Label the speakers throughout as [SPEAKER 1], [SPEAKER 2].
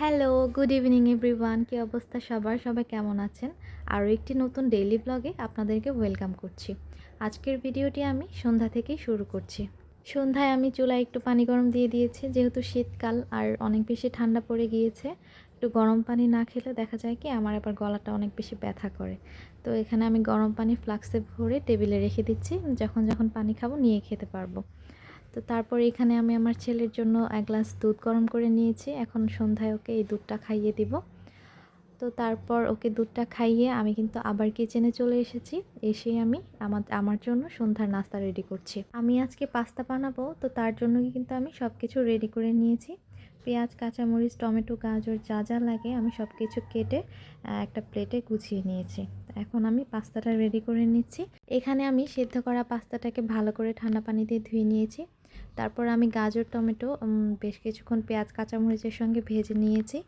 [SPEAKER 1] Hello good evening everyone কী অবস্থা সবার? সবাই কেমন আছেন? আরও একটি নতুন ডেইলি ব্লগে আপনাদেরকে ওয়েলকাম করছি। আজকের ভিডিওটি আমি সন্ধ্যা থেকেই শুরু করছি। সন্ধ্যায় আমি চুলায় একটু পানি গরম দিয়ে দিয়েছি, যেহেতু শীতকাল আর অনেক বেশি ঠান্ডা পড়ে গিয়েছে। একটু গরম পানি না খেলে দেখা যায় কি আমার আবার গলাটা অনেক বেশি ব্যথা করে। তো এখানে আমি গরম পানি ফ্লাক্সে ভরে টেবিলে রেখে দিচ্ছি, যখন যখন পানি খাব নিয়ে খেতে পারব। তো তারপর এখানে আমি আমার ছেলের জন্য এক গ্লাস দুধ গরম করে নিয়েছি। এখন সন্ধ্যায় ওকে এই দুধটা খাইয়ে দিব। তো তারপর ওকে দুধটা খাইয়ে আমি কিন্তু আবার কিচেনে চলে এসেছি। এসে আমি আমার আমার জন্য সন্ধ্যার নাস্তা রেডি করছি। আমি আজকে পাস্তা বানাবো, তো তার জন্য কিন্তু আমি সব কিছু রেডি করে নিয়েছি। পেঁয়াজ, কাঁচামরিচ, টমেটো, গাজর যা যা লাগে আমি সব কিছু কেটে একটা প্লেটে গুছিয়ে নিয়েছি। এখন আমি পাস্তাটা রেডি করে নিচ্ছি। এখানে আমি সিদ্ধ করা পাস্তাটাকে ভালো করে ঠান্ডা পানি দিয়ে ধুয়ে নিয়েছি। তারপর আমি গাজর, টমেটো বেশ কিছুক্ষণ পেঁয়াজ, কাঁচামরিচের সঙ্গে ভেজে নিয়েছি।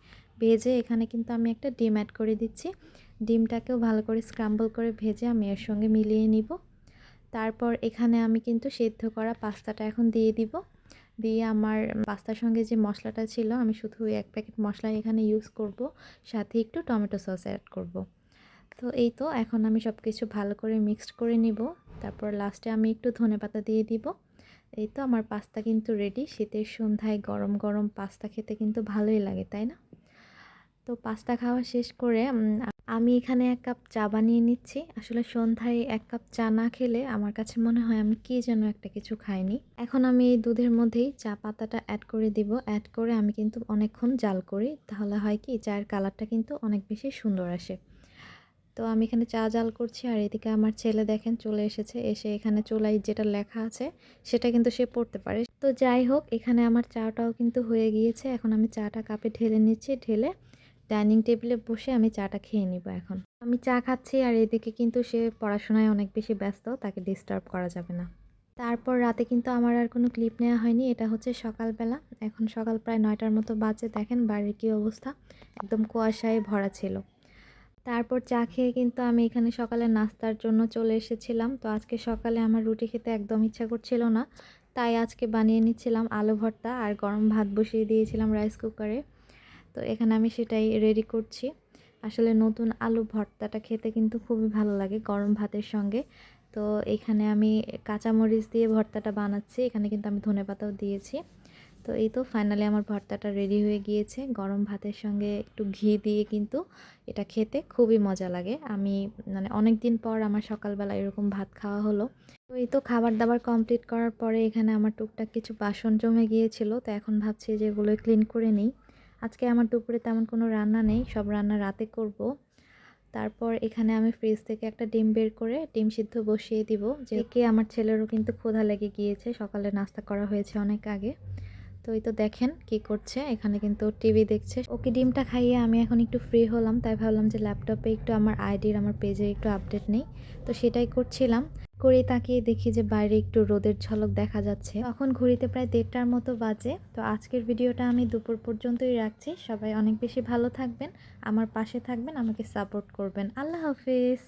[SPEAKER 1] ভেজে এখানে কিন্তু আমি একটা ডিম অ্যাড করে দিচ্ছি। ডিমটাকেও ভালো করে স্ক্রাম্বল করে ভেজে আমি এর সঙ্গে মিলিয়ে নিব। তারপর এখানে আমি কিন্তু সেদ্ধ করা পাস্তাটা এখন দিয়ে দিব। দিয়ে আমার পাস্তার সঙ্গে যে মশলাটা ছিল, আমি শুধু এক প্যাকেট মশলা এখানে ইউজ করব, সাথে একটু টমেটো সস অ্যাড করব। তো এই তো, এখন আমি সব কিছু ভালো করে মিক্সড করে নিব। তারপর লাস্টে আমি একটু ধনে পাতা দিয়ে দিব। এই তো, আমার পাস্তা কিন্তু রেডি শীতের সন্ধ্যায় গরম গরম পাস্তা খেতে কিন্তু ভালোই লাগে, তাই না? তো পাস্তা খাওয়া শেষ করে আমি এখানে এক কাপ চা বানিয়ে নিচ্ছি। আসলে সন্ধ্যায় এক কাপ চা না খেলে আমার কাছে মনে হয় আমি কী যেন একটা কিছু খাইনি। এখন আমি এই দুধের মধ্যেই চা পাতাটা অ্যাড করে দিব। অ্যাড করে আমি কিন্তু অনেকক্ষণ জাল করি। তাহলে হয় কি, চায়ের কালারটা কিন্তু অনেক বেশি সুন্দর আসে। তো আমি এখানে চা জাল করছি আর এদিকে আমার ছেলে দেখেন চলে এসেছে, এসে এখানে চোলাই যেটা লেখা আছে সেটা কিন্তু সে পড়তে পারে। তো যাই হোক, এখানে আমার চাটাও কিন্তু হয়ে গিয়েছে। এখন আমি চাটা কাপে ঢেলে নিচ্ছি, ঢেলে ডাইনিং টেবিলে বসে আমি চাটা খেয়ে নিব এখন। আমি চা খাচ্ছি আর এদিকে কিন্তু সে পড়াশোনায় অনেক বেশি ব্যস্ত, তাকে ডিস্টার্ব করা যাবে না। তারপর রাতে কিন্তু আমার আর কোনো ক্লিপ নেওয়া হয়নি, এটা হচ্ছে সকালবেলা। এখন সকাল প্রায় নয়টার মতো বাজে, দেখেন বাড়ির কী অবস্থা। একদম কুয়াশায় ভরা ছিল। তারপর চা খেয়ে কিন্তু আমি এখানে সকালে নাস্তার জন্য চলে এসেছিলাম। তো আজকে সকালে আমার রুটি খেতে একদম ইচ্ছা করছিল না। তাই আজকে বানিয়ে নিচ্ছিলাম আলু ভর্তা আর গরম ভাত বসিয়ে দিয়েছিলাম রাইস কুকারে তো এখানে আমি সেটাই রেডি করছি। আসলে নতুন আলু ভর্তাটা খেতে কিন্তু খুবই ভালো লাগে গরম ভাতের সঙ্গে। তো এখানে আমি কাঁচামরিচ দিয়ে ভর্তাটা বানাচ্ছি। এখানে কিন্তু আমি ধনে পাতাও দিয়েছি। তো এই তো ফাইনালি আমার ভর্তাটা রেডি হয়ে গিয়েছে। গরম ভাতের সঙ্গে একটু ঘি দিয়ে কিন্তু এটা খেতে খুবই মজা লাগে। আমি মানে অনেক দিন পর আমার সকালবেলা এরকম ভাত খাওয়া হলো। তো এই তো খাবার দাবার কমপ্লিট করার পরে এখানে আমার টুকটাক কিছু বাসন জমে গিয়েছিল। তো এখন ভাবছি যে এগুলো ক্লিন করে নিই। আজকে আমার দুপুরে তেমন কোনো রান্না নেই, সব রান্না রাতে করব। তারপর এখানে আমি ফ্রিজ থেকে একটা ডিম বের করে ডিম সিদ্ধ বসিয়ে দিব। যে কে আমার ছেলেরও কিন্তু ক্ষুধা লেগে গিয়েছে, সকালে নাস্তা করা হয়েছে অনেক আগে। তো এই তো দেখেন কি করছে। এখানে কিন্তু টিভি দেখছে। ওকে ডিমটা খাইয়ে আমি এখন একটু ফ্রি হলাম, তাই ভাবলাম যে ল্যাপটপে একটু আমার আইডির আমার পেজে একটু আপডেট নেই। তো সেটাই করছিলাম। করে তাকিয়ে দেখি যে বাইরে একটু রোদের ঝলক দেখা যাচ্ছে। তখন ঘড়িতে প্রায় দেড়টার মতো বাজে। তো আজকের ভিডিওটা আমি দুপুর পর্যন্তই রাখছি। সবাই অনেক বেশি ভালো থাকবেন, আমার পাশে থাকবেন, আমাকে সাপোর্ট করবেন। আল্লাহ হাফিজ।